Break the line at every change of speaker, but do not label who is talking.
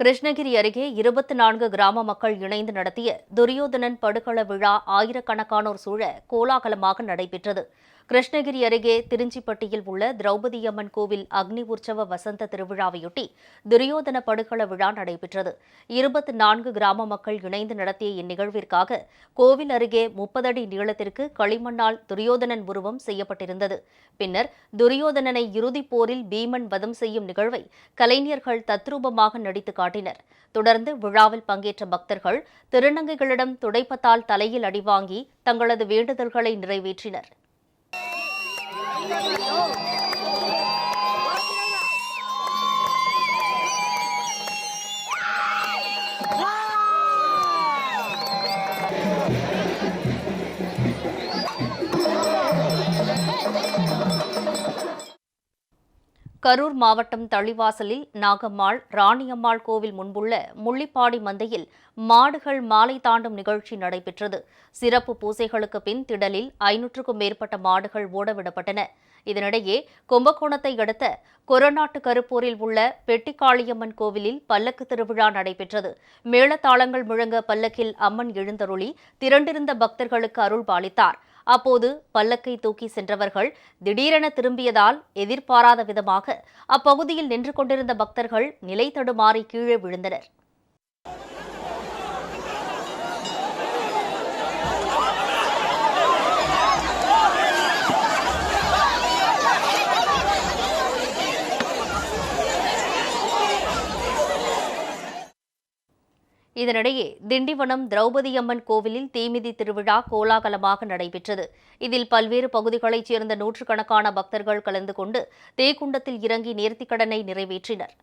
கிருஷ்ணகிரி அருகே இருபத்தி நான்கு கிராம மக்கள் இணைந்து நடத்திய துரியோதனன் படுகள விழா ஆயிரக்கணக்கானோர் சூழ கோலாகலமாக நடைபெற்றது. கிருஷ்ணகிரி அருகே திருஞ்சிப்பட்டியில் உள்ள திரௌபதி அம்மன் கோவில் அக்னி உற்சவ வசந்த திருவிழாவையொட்டி துரியோதன படுகள விழா நடைபெற்றது. இருபத்தி நான்கு கிராம மக்கள் இணைந்து நடத்திய இந்நிகழ்விற்காக கோவில் அருகே முப்பது அடி நீளத்திற்கு களிமண்ணால் துரியோதனன் உருவம் செய்யப்பட்டிருந்தது. பின்னர் துரியோதனனை இறுதிப் போரில் பீமன் வதம் செய்யும் நிகழ்வை கலைஞர்கள் தத்ரூபமாக நடித்து காட்டினர். தொடர்ந்து விழாவில் பங்கேற்ற பக்தர்கள் திருநங்கைகளிடம் துடைப்பத்தால் தலையில் அடிவாங்கி தங்களது வேண்டுதல்களை நிறைவேற்றினர். ゴー! கரூர் மாவட்டம் தளிவாசலில் நாகம்மாள் ராணியம்மாள் கோவில் முன்புள்ள முள்ளிப்பாடி மந்தையில் மாடுகள் மாலை தாண்டும் நிகழ்ச்சி நடைபெற்றது. சிறப்பு பூசைகளுக்கு பின் திடலில் ஐநூற்றுக்கும் மேற்பட்ட மாடுகள் ஓடவிடப்பட்டன. இதனிடையே கும்பகோணத்தை அடுத்த கொரநாட்டு கருப்பூரில் உள்ள பெட்டிக்காளியம்மன் கோவிலில் பல்லக்கு திருவிழா நடைபெற்றது. மேளதாளங்கள் முழங்க பல்லக்கில் அம்மன் எழுந்தருளி திரண்டிருந்த பக்தர்களுக்கு அருள் பாலித்தார் அப்போது பல்லக்கை தூக்கி சென்றவர்கள் திடீரென திரும்பியதால் எதிர்பாராத விதமாக அப்பகுதியில் நின்று கொண்டிருந்த பக்தர்கள் நிலை தடுமாறி கீழே விழுந்தனர். இதனிடையே திண்டிவனம் திரௌபதி அம்மன் கோவிலில் தீமிதி திருவிழா கோலாகலமாக நடைபெற்றது. இதில் பல்வேறு பகுதிகளைச் சேர்ந்த நூற்றுக்கணக்கான பக்தர்கள் கலந்து கொண்டு தேக்குண்டத்தில் இறங்கி நேர்த்திக்கடனை நிறைவேற்றினர்.